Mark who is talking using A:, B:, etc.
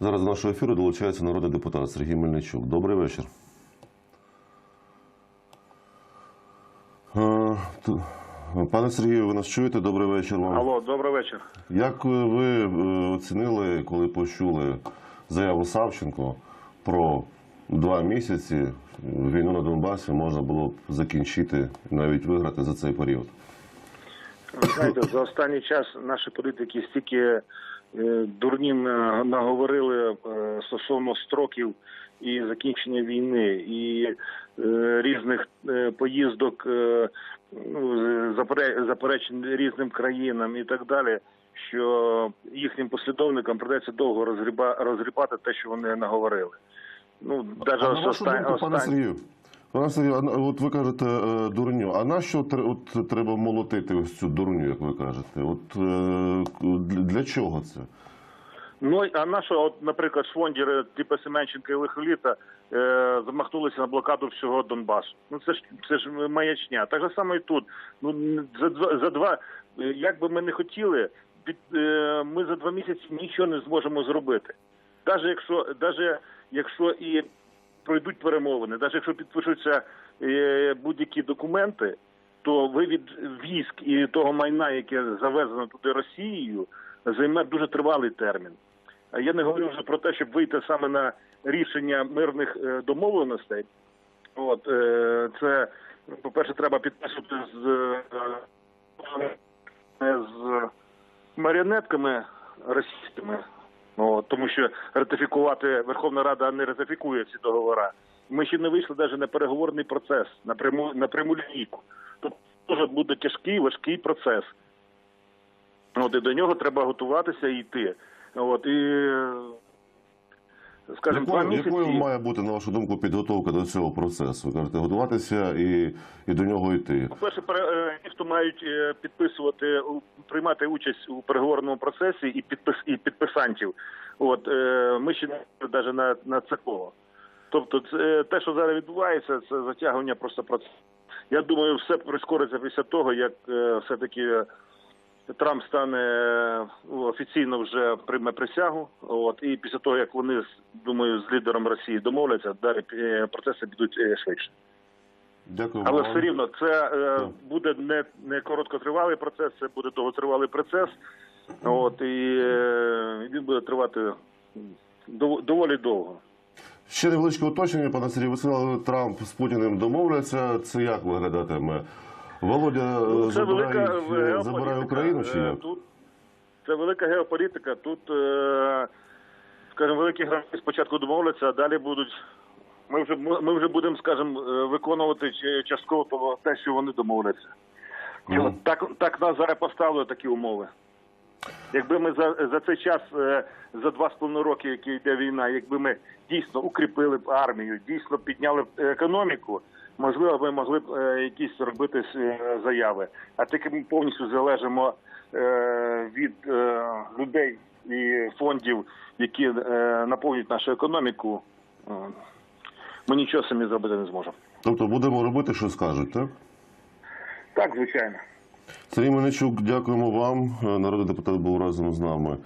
A: Зараз до нашого ефіру долучається народний депутат Сергій Мельничук. Добрий вечір. Е, Пане Сергію, ви нас чуєте? Добрий вечір вам.
B: Алло, добрий вечір.
A: Як ви е, оцінили, коли почули заяву Савченко про два місяці війну на Донбасі можна було б закінчити навіть виграти за цей період?
B: Ви знаєте, за останній час наші політики стільки е, дурнів на- наговорили е, стосовно строків і закінчення війни, і е, різних поїздок, ну, заперечень різним країнам і так далі. Що їхнім послідовникам придеться довго розгріба, розгрібати те, що вони наговорили. Ну, навіть
A: А на пане на- от ви кажете е, дурню. А на що треба молотити ось цю дурню, як ви кажете? От е, для- чого це?
B: Ну а наша, от, наприклад, швондіри типу Семенченка і Лихоліта е, замахнулися на блокаду всього Донбасу. Ну це ж це ж маячня. Так же саме і тут. Ну за два за два, як би ми не хотіли, під е, ми за два місяці нічого не зможемо зробити. Навіть якщо, даже якщо і пройдуть перемовини, навіть якщо підпишуться е, будь-які документи, то вивід військ і того майна, яке завезено туди Росією, займе дуже тривалий термін. Я не говорю вже про те, щоб вийти саме на рішення мирних е, домовленостей. От е, це, по-перше, треба підписувати з, з маріонетками російськими. От, тому що ратифікувати Верховна Рада не ратифікує ці договори. Ми ще не вийшли навіть на переговорний процес, на пряму на пряму лінійку. Тобто дуже буде тяжкий, важкий процес. От і до нього треба готуватися і йти. От і скажімо, два
A: Якою,
B: місяці.
A: якою має бути, на вашу думку, підготовка до цього процесу? Ви кажете, готуватися і, і до нього йти.
B: По-перше, пере- е, ті, хто мають е, підписувати, приймати участь у переговорному процесі і підпис і підписантів. От е, ми ще не навіть на, на це коло. Тобто, це те, що зараз відбувається, це затягування просто процесу. Я думаю, все прискориться після того, як е, все-таки Трамп стане е, офіційно вже прийме присягу. От і після того, як вони думаю, з лідером Росії домовляться, далі е, процеси підуть е, швидше.
A: Дякую
B: Але
A: вам.
B: все рівно це е, буде не, не короткотривалий процес, це буде довготривалий процес. От і е, він буде тривати дов- доволі довго.
A: Ще невеличке уточнення, пане Сергію. Ви сказали, Трамп з Путіним домовляться. Це як виглядатиме? Володя е,
B: це велика
A: забирає,
B: е, геополітика.
A: забирає Україну чи
B: Е,
A: як?
B: Тут це велика геополітика. Тут, е, скажімо, великі гравці спочатку домовляться, а далі будуть. Ми вже ми вже будемо, скажімо, е, виконувати частково те, що вони домовляться.
A: Мгм.
B: так, так нас зараз поставили такі умови. Якби ми за, за цей час, е, за два з половиною роки, які йде війна, якби ми дійсно укріпили б армію, дійсно підняли б економіку, можливо, ми могли б е, якісь робити е, заяви. А таки ми повністю залежимо е, від людей і фондів, які наповнюють нашу економіку. Ми нічого самі зробити не зможемо.
A: Тобто будемо робити, що скажуть, так?
B: Так, звичайно.
A: Сергій Мельничук, дякуємо вам. Народний депутат був разом з нами.